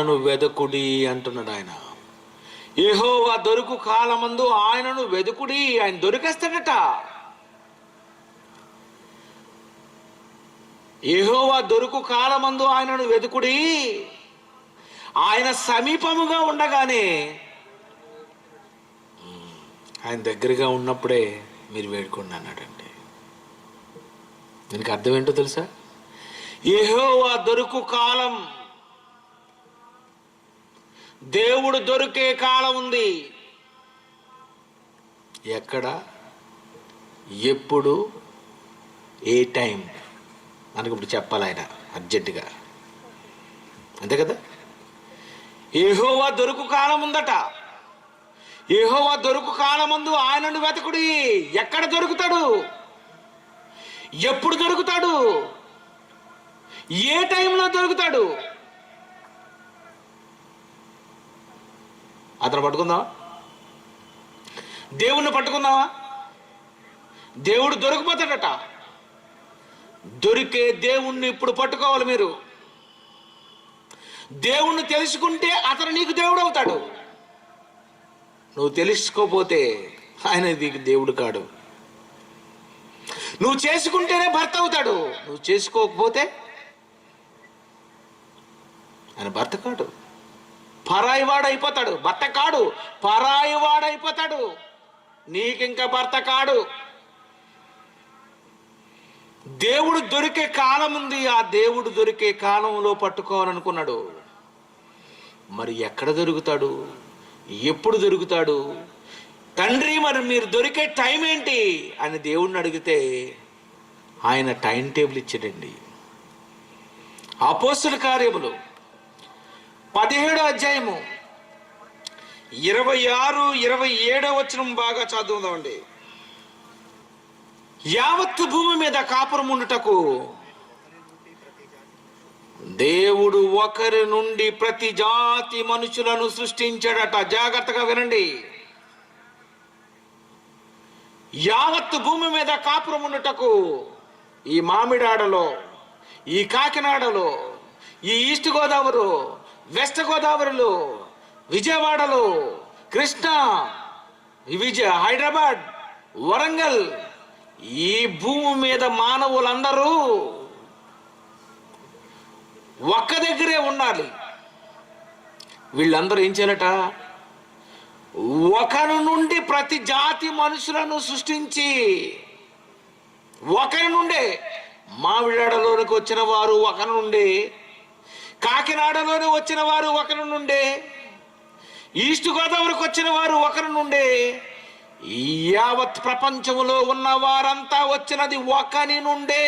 ఆయనను వెదకుడి అంటున్నాడు ఆయన. ఏహోవా దొరుకు కాలమందు ఆయనను వెదుకుడి ఆయన దొరికేస్తాడట. ఏహోవా దొరుకు కాలమందు ఆయనను వెదుకుడి ఆయన సమీపముగా ఉండగానే ఆయన దగ్గరగా ఉన్నప్పుడే మీరు వేడుకోండి అన్నాడండి. దీనికి అర్థం ఏంటో తెలుసా? ఏహోవా దొరుకు కాలం దేవుడు దొరికే కాలం ఉంది. ఎక్కడ? ఎప్పుడు? ఏ టైం? మనకి ఇప్పుడు చెప్పాలి ఆయన అర్జెంటుగా. అంతే కదా? ఏహోవా దొరుకు కాలం ఉందట. ఏహోవా దొరుకు కాలమందు ఆయనను వెతకుడి. ఎక్కడ దొరుకుతాడు? ఎప్పుడు దొరుకుతాడు? ఏ టైంలో దొరుకుతాడు? అతను పట్టుకుందామా? దేవుణ్ణి పట్టుకుందామా? దేవుడు దొరికిపోతాడట. దొరికే దేవుణ్ణి ఇప్పుడు పట్టుకోవాలి మీరు. దేవుణ్ణి తెలుసుకుంటే అతను నీకు దేవుడు అవుతాడు. నువ్వు తెలుసుకోపోతే ఆయన నీకు దేవుడు కాడు. నువ్వు చేసుకుంటేనే భర్త అవుతాడు. నువ్వు చేసుకోకపోతే ఆయన భర్త కాడు. పరాయివాడు అయిపోతాడు భర్త కాడు. పరాయివాడు అయిపోతాడు నీకింక భర్త కాడు. దేవుడు దొరికే కాలం ఉంది ఆ దేవుడు దొరికే కాలంలో పట్టుకోవాలనుకున్నాడు. మరి ఎక్కడ దొరుకుతాడు? ఎప్పుడు దొరుకుతాడు? తండ్రి మరి మీరు దొరికే టైం ఏంటి? అని దేవుడిని అడిగితే ఆయన టైం టేబుల్ ఇచ్చాడండి. అపోస్తుల కార్యములు. పదిహేడో అధ్యాయము. ఇరవై ఆరు ఇరవై ఏడో వచనం బాగా చదువుదామండి. యావత్తు భూమి మీద కాపురం ఉండుటకు దేవుడు ఒకరి నుండి ప్రతి జాతి మనుషులను సృష్టించాడట. జాగ్రత్తగా వినండి. యావత్తు భూమి మీద కాపురం ఉండుటకు ఈ మామిడాడలో ఈ కాకినాడలో ఈ ఈస్ట్ గోదావరి వెస్ట్ గోదావరిలో విజయవాడలో కృష్ణా విజయ హైదరాబాద్ వరంగల్ ఈ భూమి మీద మానవులందరూ ఒక్క దగ్గరే ఉండాలి. వీళ్ళందరూ ఏం చేయాలట? ఒకరి నుండి ప్రతి జాతి మనుషులను సృష్టించి ఒకరి నుండే మామిడాడలోనికి వచ్చిన వారు ఒకరి నుండి కాకినాడలోని వచ్చిన వారు ఒకరి నుండే ఈస్ట్ గోదావరికి వచ్చిన వారు ఒకరి నుండే ఈ యావత్ ప్రపంచంలో ఉన్న వారంతా వచ్చినది ఒకని నుండే.